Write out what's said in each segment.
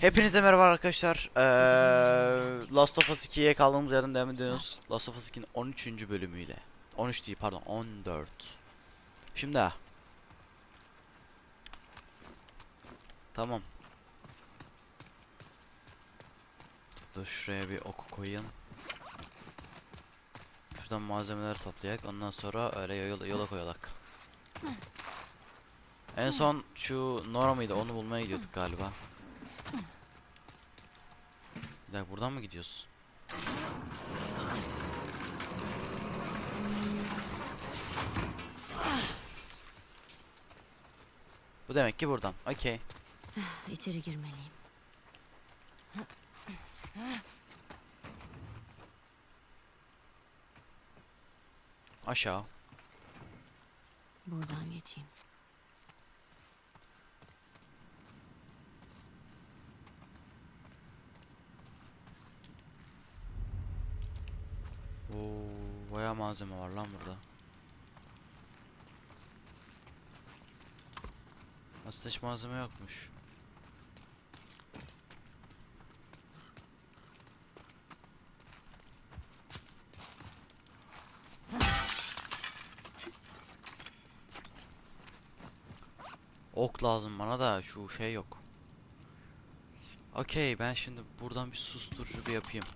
Hepinize merhaba arkadaşlar. Ee, Last of Us 2'ye kaldığımız yerden devam ediyoruz. Last of Us 2'nin 13. bölümüyle. 13 değil pardon 14. Şimdi ha. Tamam. Dur şuraya bir oku koyayım. Şuradan malzemeleri toplayak. Ondan sonra öyle yola, yola koyalak. En son şu Nora mıydı? Onu bulmaya gidiyorduk galiba. Bir dakika buradan mı gidiyoruz? Bu demek ki buradan. Okey. İçeri girmeliyim. Aşağı. Buradan geçeyim. Oo, bayağı malzeme var lan burada. Aslında malzeme yokmuş. Ok lazım bana da şu şey yok. Okey ben şimdi buradan bir susturucu bir yapayım.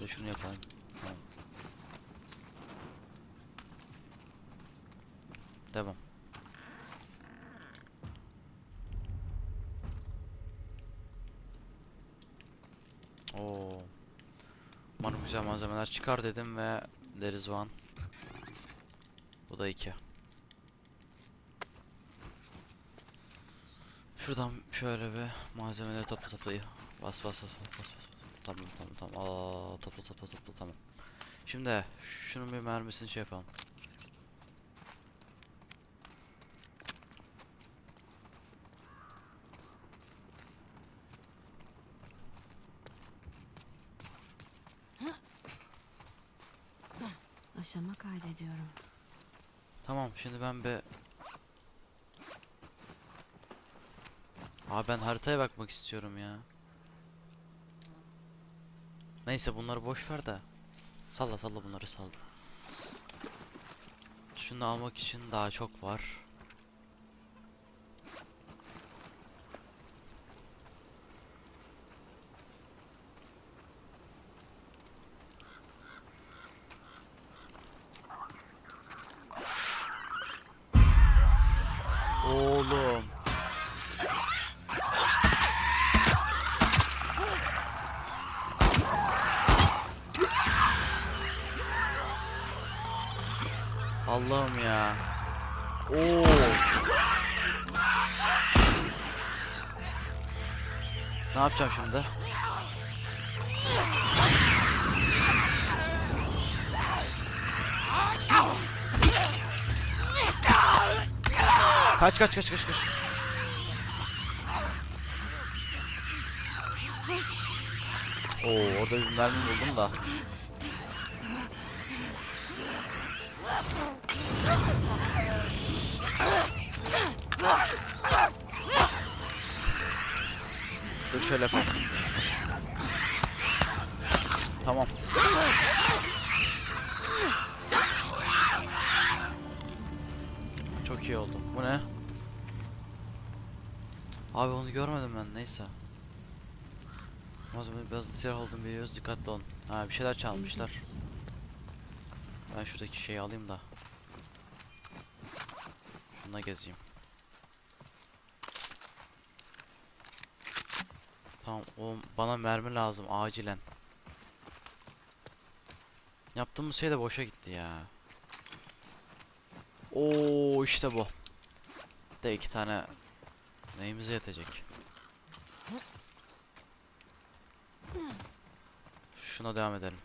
De şunu yapalım. Tamam. Devam. Oo. Umarım güzel malzemeler çıkar dedim ve is one. Bu da iki. Şuradan şöyle bir malzemeleri topla topla. Bas bas bas bas bas bas. Tamam tamam tamam. Aa, topla topla topla tamam. Şimdi şunun bir mermisini şey yapalım. Şimdi ben bir Abi ben haritaya bakmak istiyorum ya. Neyse bunları boş ver de. Salla salla bunları salla. Şunu almak için daha çok var. Kaç kaç kaç kaç kaç. Oo orada bir mermi buldum da. Dur şöyle yapalım. Tamam. Çok iyi oldu. Bu ne? Abi onu görmedim ben neyse. Malzeme biraz silah olduğunu biliyoruz dikkatli olun. Ha bir şeyler çalmışlar. Ben şuradaki şeyi alayım da. Şuna gezeyim. Tamam o bana mermi lazım acilen. Yaptığımız şey de boşa gitti ya. Oo işte bu. De iki tane neyimize yetecek. Şuna devam edelim.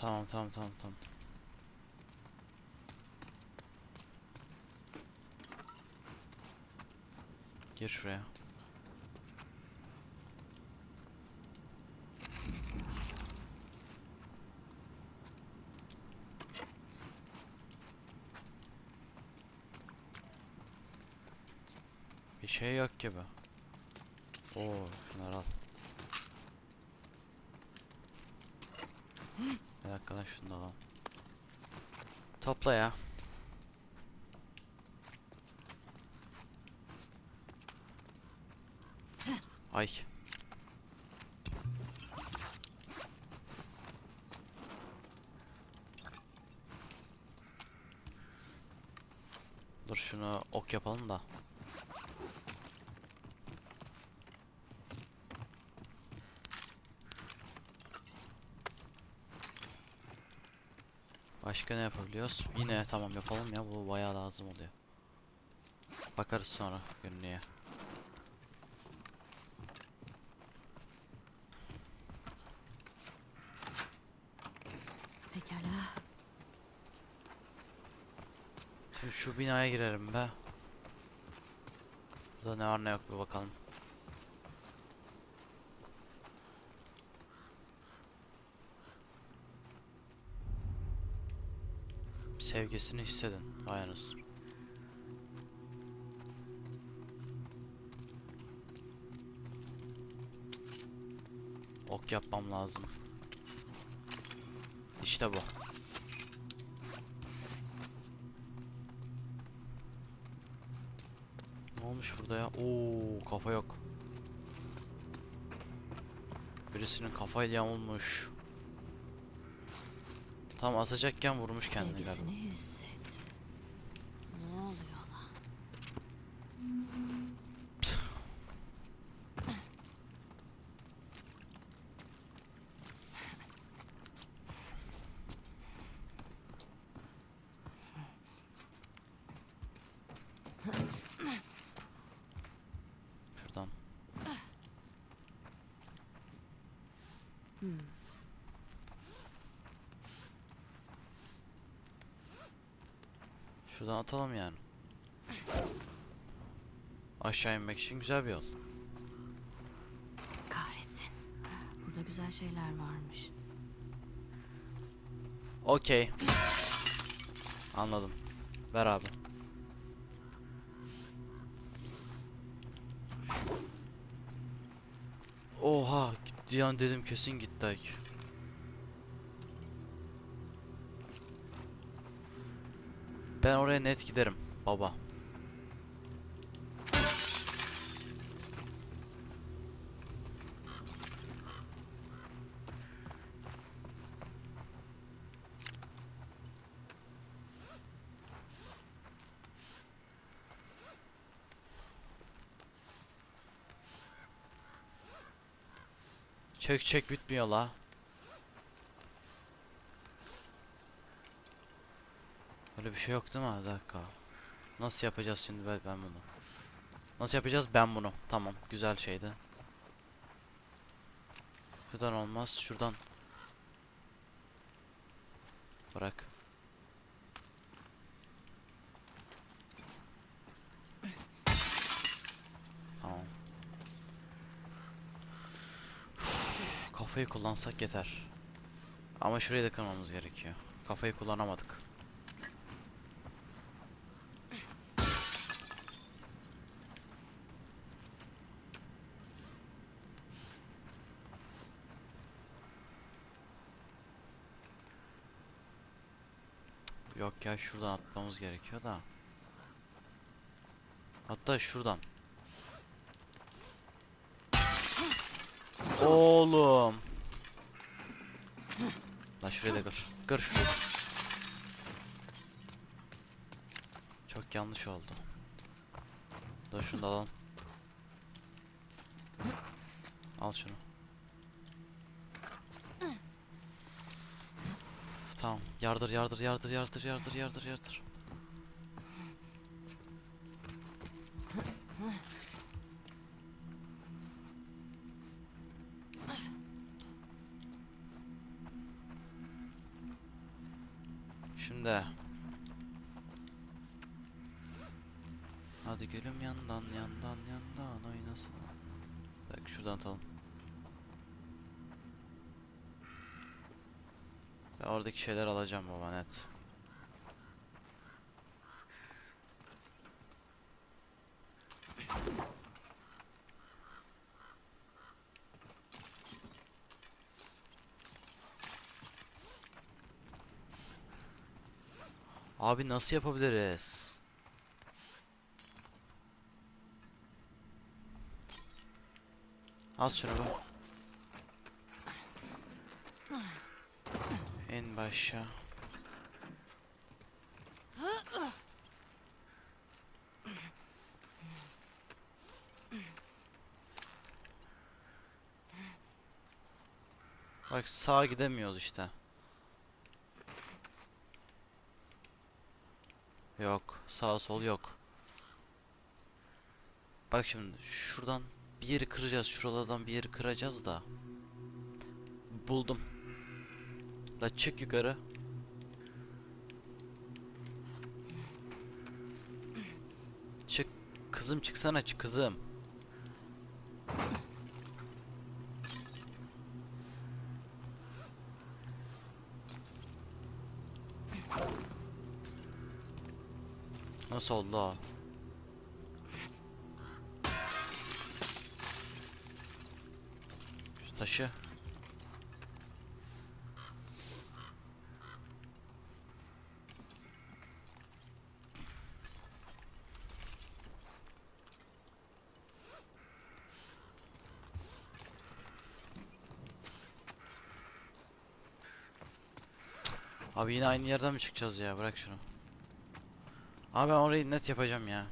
Tamam tamam tamam tamam. Gir şuraya. Bir şey yok gibi. Oo, şunları al. Bir dakika lan şunu da alalım. Topla ya. Ay. Dur şunu ok yapalım da. Başka ne yapabiliyoruz? Yine tamam yapalım ya bu bayağı lazım oluyor. Bakarız sonra günlüğe. Pekala. Şimdi şu binaya girerim be. Burada ne var ne yok bir bakalım. Sevgisini hissedin. Vay anasını. Ok yapmam lazım. İşte bu. Ne olmuş burada ya? Oo, kafa yok. Birisinin kafayla yamulmuş. Tam asacakken vurmuş kendini galiba. Sevgisini hisset. Ne oluyor lan? Şuradan. Hmm. Şuradan atalım yani. Aşağı inmek için güzel bir yol. Kahretsin. Burada güzel şeyler varmış. Okey. Anladım. Ver abi. Oha yani dedim kesin gitti Ben oraya net giderim baba. Çek çek bitmiyor la. Öyle bir şey yok değil mi? Bir dakika. Nasıl yapacağız şimdi ben, bunu? Nasıl yapacağız ben bunu? Tamam, güzel şeydi. Şuradan olmaz, şuradan. Bırak. Tamam. Kafayı kullansak yeter. Ama şurayı da kırmamız gerekiyor. Kafayı kullanamadık. Yok ya şuradan atmamız gerekiyor da. Hatta şuradan. Oğlum. Lan şuraya da kır. Kır şurayı. Çok yanlış oldu. Dur şunu da alalım. Al şunu. Tamam. Yardır yardır yardır yardır yardır yardır yardır. Şimdi. Hadi gülüm yandan yandan yandan oynasın. Dakika şuradan atalım. Ve oradaki şeyler alacağım baba net. Abi nasıl yapabiliriz? Al şunu be. En başa. Bak sağa gidemiyoruz işte. Yok, sağ sol yok. Bak şimdi şuradan bir yeri kıracağız, şuralardan bir yeri kıracağız da. Buldum. La çık yukarı. Çık kızım çıksana çık kızım. Nasıl oldu o? Şu taşı. Abi yine aynı yerden mi çıkacağız ya? Bırak şunu. Abi ben orayı net yapacağım ya.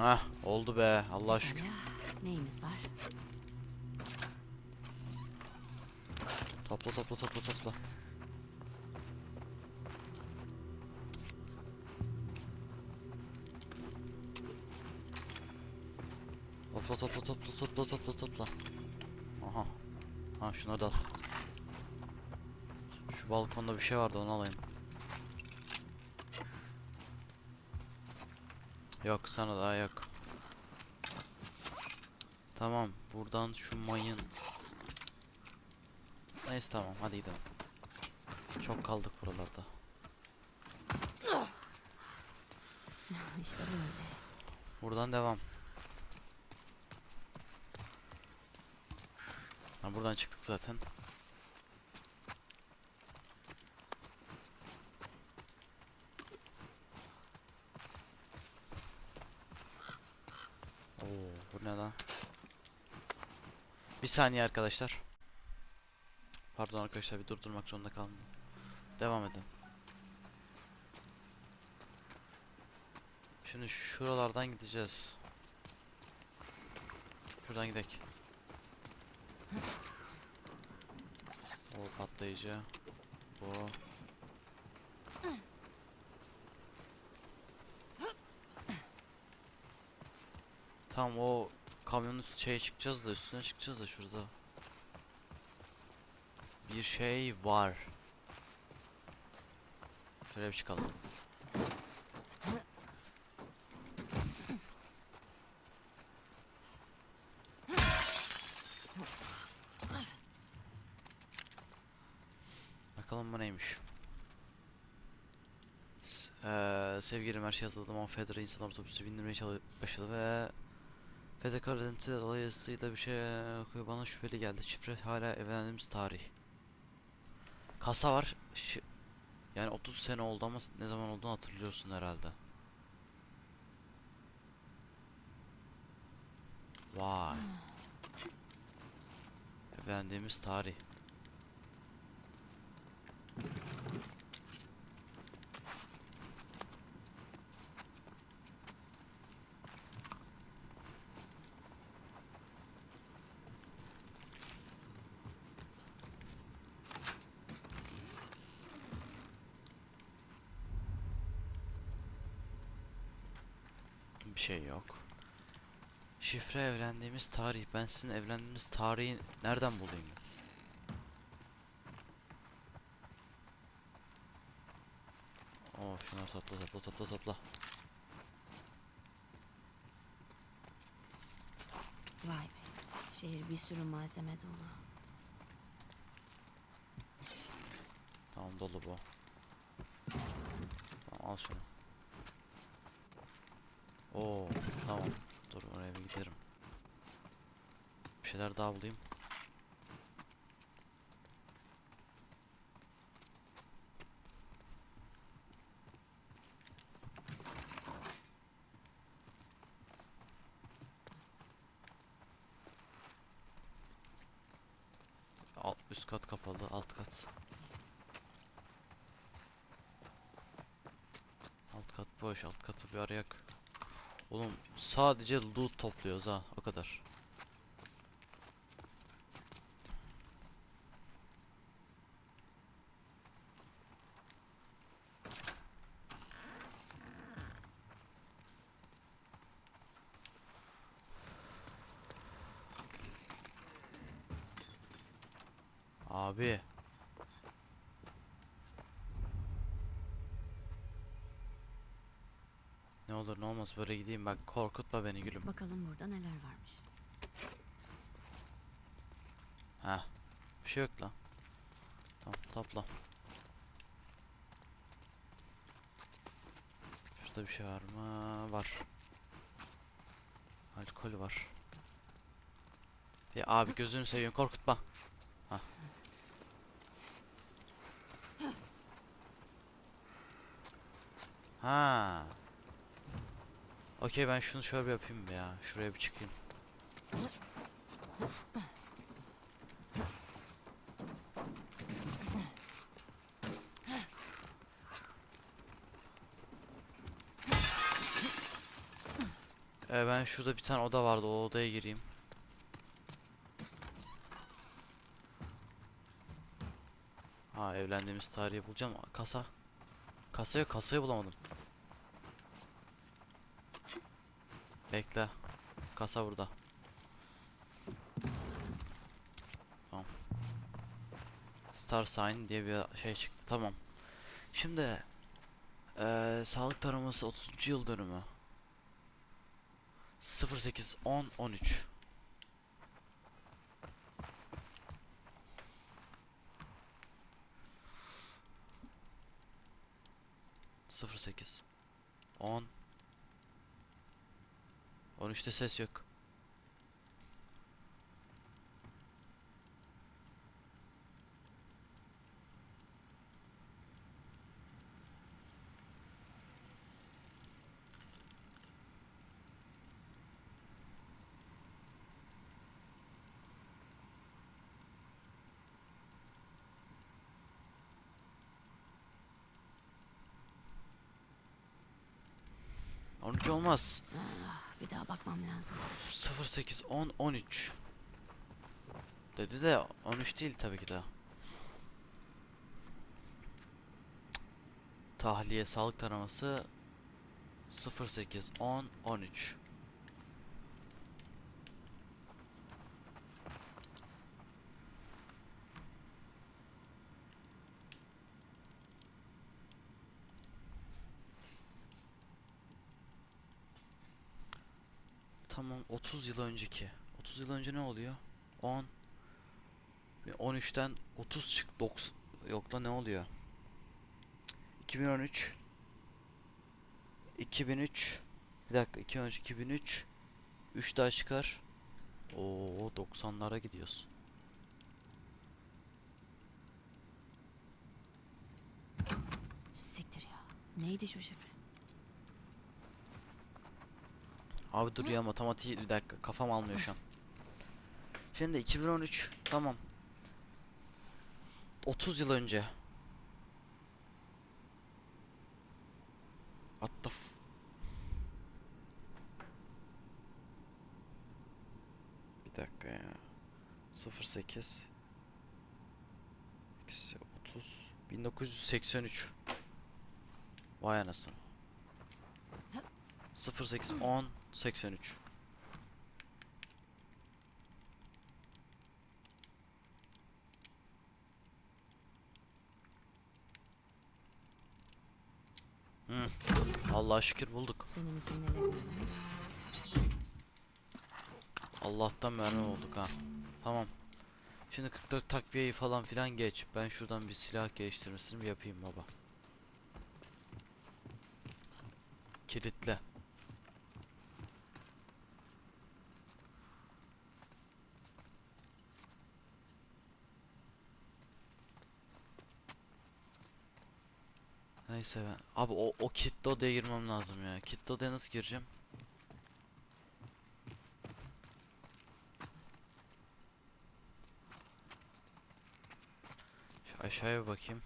Ah oldu be Allah şükür. Neyimiz var? Topla topla topla topla. Topla topla topla topla topla topla. Aha. Ha şunları da al. Şu balkonda bir şey vardı onu alayım. Yok sana daha yok. Tamam buradan şu mayın Neyse tamam hadi gidelim. Çok kaldık buralarda. işte böyle. Buradan devam. Ha buradan çıktık zaten. Oo, ne lan? Bir saniye arkadaşlar. Pardon arkadaşlar bir durdurmak zorunda kaldım. Devam edin. Şimdi şuralardan gideceğiz. Şuradan gidelim. O patlayıcı. Bu. Tamam o kamyonun şeye çıkacağız da üstüne çıkacağız da şurada. Bir şey var. Şöyle bir çıkalım. Bakalım bu neymiş. S eee sevgilim her şey hazırladım ama Fedra insan otobüsü bindirmeye başladı ve Fedra karıntı dolayısıyla bir şey okuyor bana şüpheli geldi. Şifre hala evlendiğimiz tarih. Kasa var. Şi- yani 30 sene oldu ama ne zaman olduğunu hatırlıyorsun herhalde. Vay. Evlendiğimiz tarih. Bir şey yok. Şifre evlendiğimiz tarih. Ben sizin evlendiğiniz tarihi nereden bulayım? Oh şunları topla topla topla topla. Vay be. Şehir bir sürü malzeme dolu. Tamam dolu bu. Tamam al şunu. Oo tamam. Dur oraya bir giderim. Şeyler daha bulayım. Alt üst kat kapalı, alt kat. Alt kat boş, alt katı bir arayak. Oğlum sadece loot topluyoruz ha, o kadar. Abi. Ne olmaz böyle gideyim bak korkutma beni gülüm. Bakalım burada neler varmış. Ha. Bir şey yok lan. Tamam topla. Şurada bir şey var mı? Var. Alkol var. Ya abi gözünü seveyim korkutma. Ha. Ha. Okey ben şunu şöyle yapayım ya. Şuraya bir çıkayım. Ee, ben şurada bir tane oda vardı. O odaya gireyim. Ha evlendiğimiz tarihi bulacağım. Kasa. Kasa yok. Kasayı bulamadım. Bekle. Kasa burada. Tamam. Star Sign diye bir şey çıktı. Tamam. Şimdi eee sağlık taraması 30. yıl dönümü. 08 10 13 08 10 13'te ses yok. On üç olmaz. Ah, bir daha bakmam lazım. 08 10 13 dedi de 13 değil tabii ki de. Tahliye sağlık taraması 08 10 13 Tamam 30 yıl önceki. 30 yıl önce ne oluyor? 10 bir 13'ten 30 çık 90 yok la ne oluyor? 2013 2003 bir dakika 2013 2003 3 daha çıkar. Oo 90'lara gidiyoruz. Siktir ya. Neydi şu şifre? Abi dur ya matematiği bir dakika kafam almıyor şu an. Şimdi 2013 tamam. 30 yıl önce. What the f- Bir dakika ya. 08 eksi 30 1983 Vay anasını. 08 10 83 Hı. Allah'a şükür bulduk. Allah'tan mermi olduk ha. Tamam. Şimdi 44 takviyeyi falan filan geç. Ben şuradan bir silah geliştirmesini yapayım baba. Kilitle. Neyse ben. Abi o, o kit odaya girmem lazım ya. Kit odaya nasıl gireceğim? Şu aşağıya bir bakayım.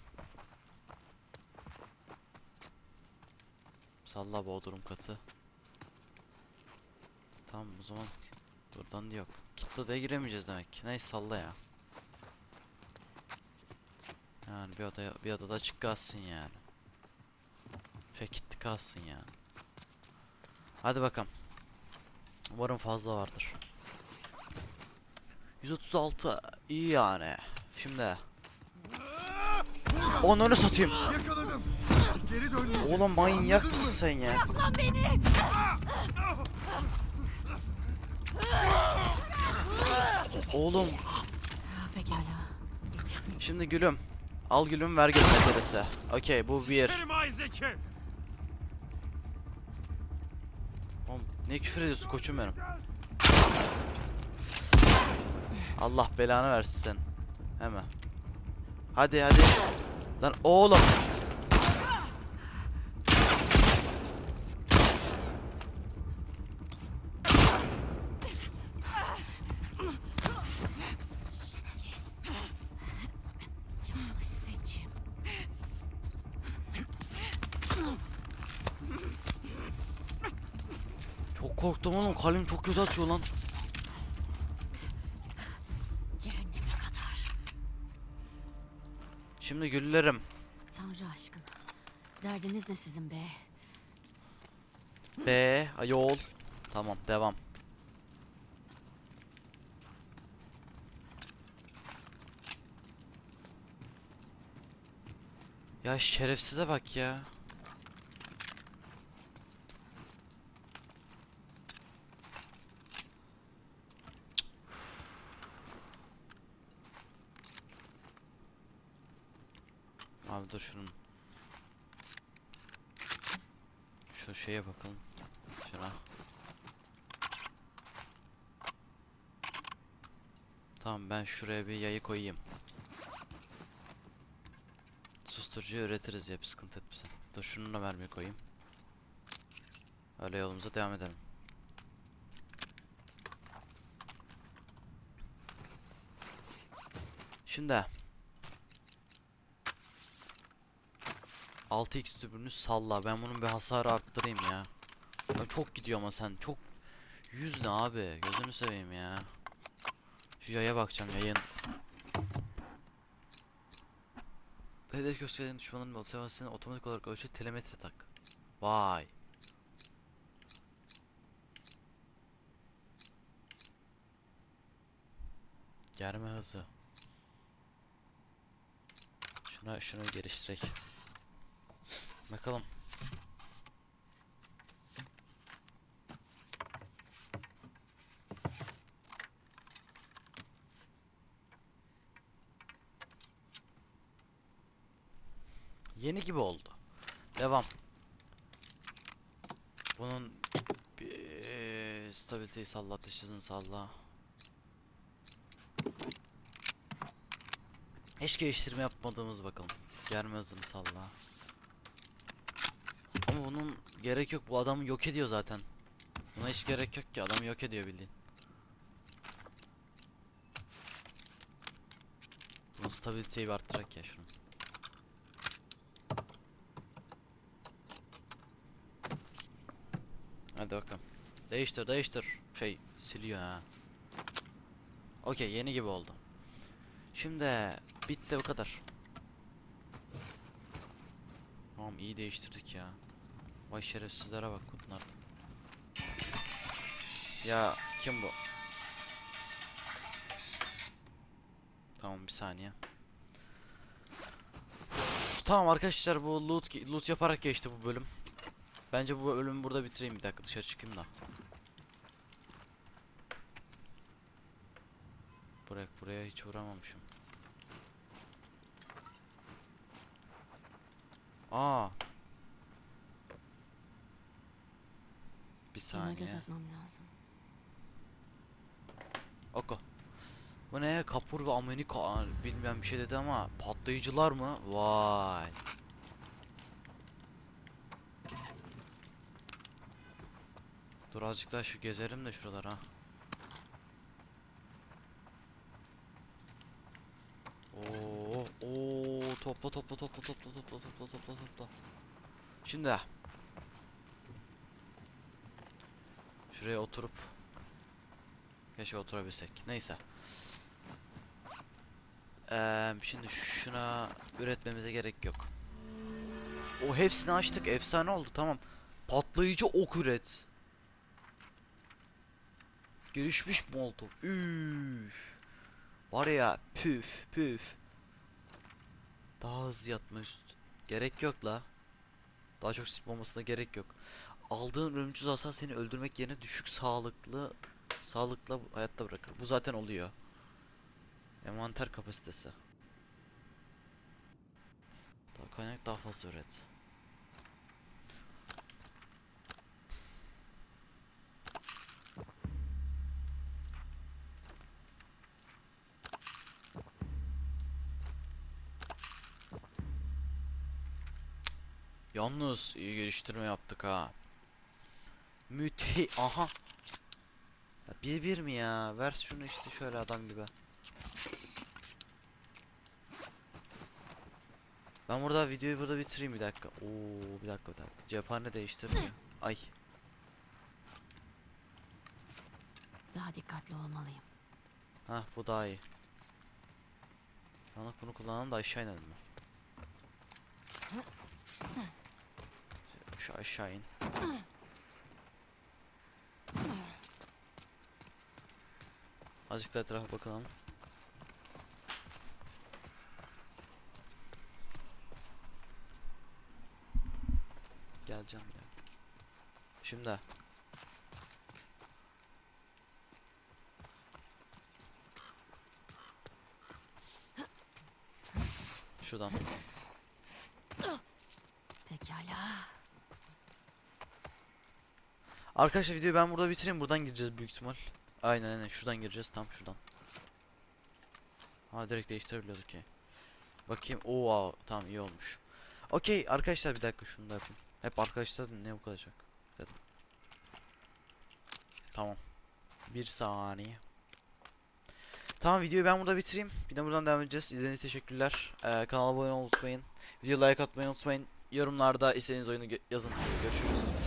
Salla bodrum katı. Tamam o zaman buradan da yok. Kit odaya giremeyeceğiz demek ki. Neyse salla ya. Yani bir odaya bir odada açık kalsın yani. Kilitli kalsın yani. Hadi bakalım. Umarım fazla vardır. 136 iyi yani. Şimdi Onları satayım. Yakaladım. Geri. Oğlum manyak mısın mı? sen ya? Oğlum Ha, pekala. şimdi gülüm. Al gülüm ver gül meselesi. Okey bu bir. Oğlum ne küfür ediyorsun koçum benim. Allah belanı versin sen. Hemen. Hadi hadi. Lan oğlum. Seçim. Çok korktum oğlum. Kalbim çok kötü atıyor lan. Cehenneme kadar. Şimdi güllerim. Tanrı aşkına. Derdiniz ne sizin be? B ayol. Tamam devam. Ya şerefsize bak ya. Dur şunun. Şu şeye bakalım. Şuna. Tamam ben şuraya bir yayı koyayım. Susturucu üretiriz ya bir sıkıntı etme sen. Dur şunu da mermi koyayım. Öyle yolumuza devam edelim. Şimdi 6x tübünü salla. Ben bunun bir hasarı arttırayım ya. Ya çok gidiyor ama sen çok yüz ne abi gözünü seveyim ya. Şu yaya bakacağım yayın. Hedef gösteren düşmanın motivasyonu otomatik olarak ölçü telemetre tak. Vay. Germe hızı. Şuna şunu geliştirek. Bakalım. Yeni gibi oldu. Devam. Bunun bir stabiliteyi salla, hızını salla. Hiç geliştirme yapmadığımız bakalım. Germe hızını salla. Ama bunun gerek yok. Bu adamı yok ediyor zaten. Buna hiç gerek yok ki. Adamı yok ediyor bildiğin. Bunun stabiliteyi arttırak ya şunu. Hadi bakalım. Değiştir değiştir. Şey siliyor ha. Okey yeni gibi oldu. Şimdi bitti bu kadar. Tamam iyi değiştirdik ya. Vay şerefsizlere bak bunlar. Ya kim bu? Tamam bir saniye. Uf, Tamam arkadaşlar bu loot loot yaparak geçti bu bölüm. Bence bu bölümü burada bitireyim bir dakika dışarı çıkayım da. Bırak buraya hiç uğramamışım. Aa. Bir göz saniye. atmam lazım. Oku. Bu ne? Kapur ve Amerika Aa, bilmem bir şey dedi ama patlayıcılar mı? Vay. Dur azıcık daha şu gezerim de şuralara. ha. Oo, oo, topla topla topla topla topla topla topla topla. Şimdi şuraya oturup Keşke oturabilsek. Neyse. Eee şimdi şuna üretmemize gerek yok. O hepsini açtık. Efsane oldu. Tamam. Patlayıcı ok üret. Gelişmiş molotov. Üf. Var ya püf püf. Daha hızlı yatma üst. Gerek yok la. Daha çok sip olmasına gerek yok. Aldığın ölümcül hasar seni öldürmek yerine düşük sağlıklı sağlıkla hayatta bırakır. Bu zaten oluyor. Envanter kapasitesi. Daha kaynak daha fazla üret. Yalnız iyi geliştirme yaptık ha. Müthi aha. Ya bir bir mi ya? Ver şunu işte şöyle adam gibi. Ben burada videoyu burada bitireyim bir dakika. Oo bir dakika bir dakika. Cephane değiştirmiyor. Ay. Daha dikkatli olmalıyım. Hah bu daha iyi. Anlık bunu kullanalım da aşağı inelim mi? Şu aşağı in. Azıcık da etrafa bakalım. Geleceğim ya. Şimdi. Şuradan. Pekala. Arkadaşlar videoyu ben burada bitireyim. Buradan gireceğiz büyük ihtimal. Aynen aynen şuradan gireceğiz tam şuradan. Ha direkt değiştirebiliyorduk ki. Bakayım. Oo tamam iyi olmuş. Okey arkadaşlar bir dakika şunu da yapayım. Hep arkadaşlar ne bu kalacak dedim. Tamam. Bir saniye. Tamam videoyu ben burada bitireyim. Bir de buradan devam edeceğiz. İzlediğiniz teşekkürler. Ee, kanala abone olmayı unutmayın. Videoya like atmayı unutmayın. Yorumlarda istediğiniz oyunu yazın. Görüşürüz.